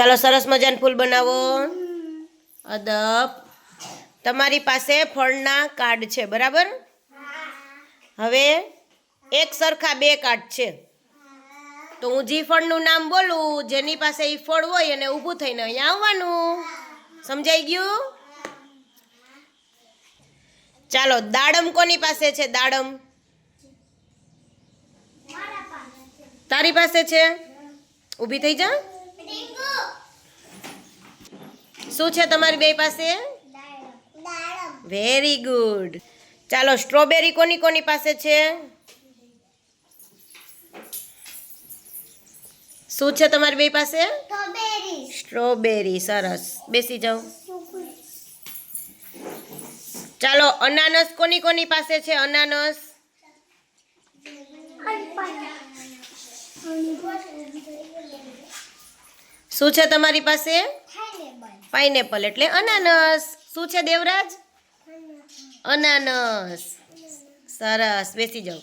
ચાલો સરસ મજાનું ફૂલ બનાવો. અદબ. તમારી પાસે ફળના કાર્ડ છે, બરાબર? હવે એક સરખા બે કાર્ડ છે. તો હું જી ફળનું નામ બોલું, જેની પાસે એ ફળ હોય એને ઊભું થઈને અહીંયા આવવાનું. સમજાઈ ગયું? ચાલો, દાડમ કોની પાસે છે, દાડમ? તારી પાસે છે? ઊભી થઈ જા. શું છે તમારી બે પાસે? વેરી ગુડ ચાલો સ્ટ્રોબેરી કોની કોની પાસે છે? શું છે તમારી બે પાસે? સ્ટ્રોબેરી. સરસ. બેસી જાઓ. ચાલો અનાનસ કોની કોની પાસે છે? અનાનસ? શું છે તમારી પાસે? પાઇનેપલ એટલે અનાનસ. શું છે દેવરાજ? અનાનસ. સરસ. બેસી જાઓ.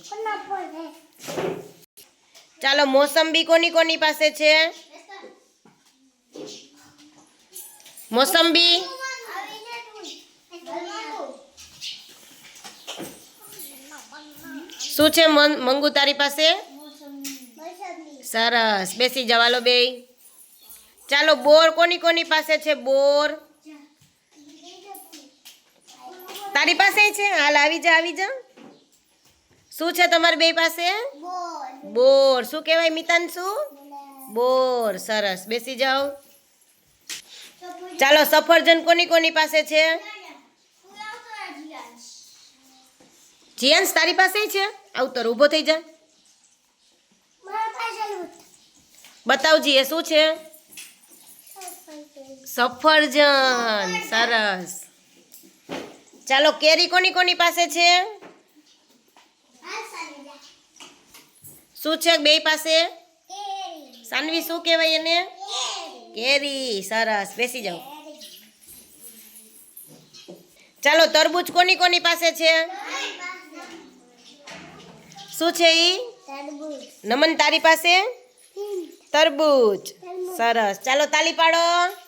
ચાલો મોસંબી કોની કોની પાસે છે? મોસંબી? શું છે મંગુ તારી પાસે? સરસ. બેસી જવાલો બે ચાલો બોર કોની કોની પાસે છે? બોર. તારી પાસે છે? હાલ આવી જા આવી જા. શું છે તમારી બે પાસે? બોર. શું કહેવાય મિતાન શું? બોર. સરસ. બેસી જાઓ. ચાલો સફરજન કોની કોની પાસે છે? જીયાંશ તારી પાસે છે? આવતર ઊભો થઈ જા બતાવજી એ શું છે? સફરજન. સરસ. ચાલો કેરી કોની કોની પાસે છે? શું છે બે પાસે? સાનવી શું કહેવાય એને? કેરી. સરસ. બેસી જાઓ. ચાલો તરબૂચ કોની કોની પાસે છે? શું છે ઈ? નમન તારી પાસે? તરબૂચ. સરસ. ચાલો તાલી પાડો.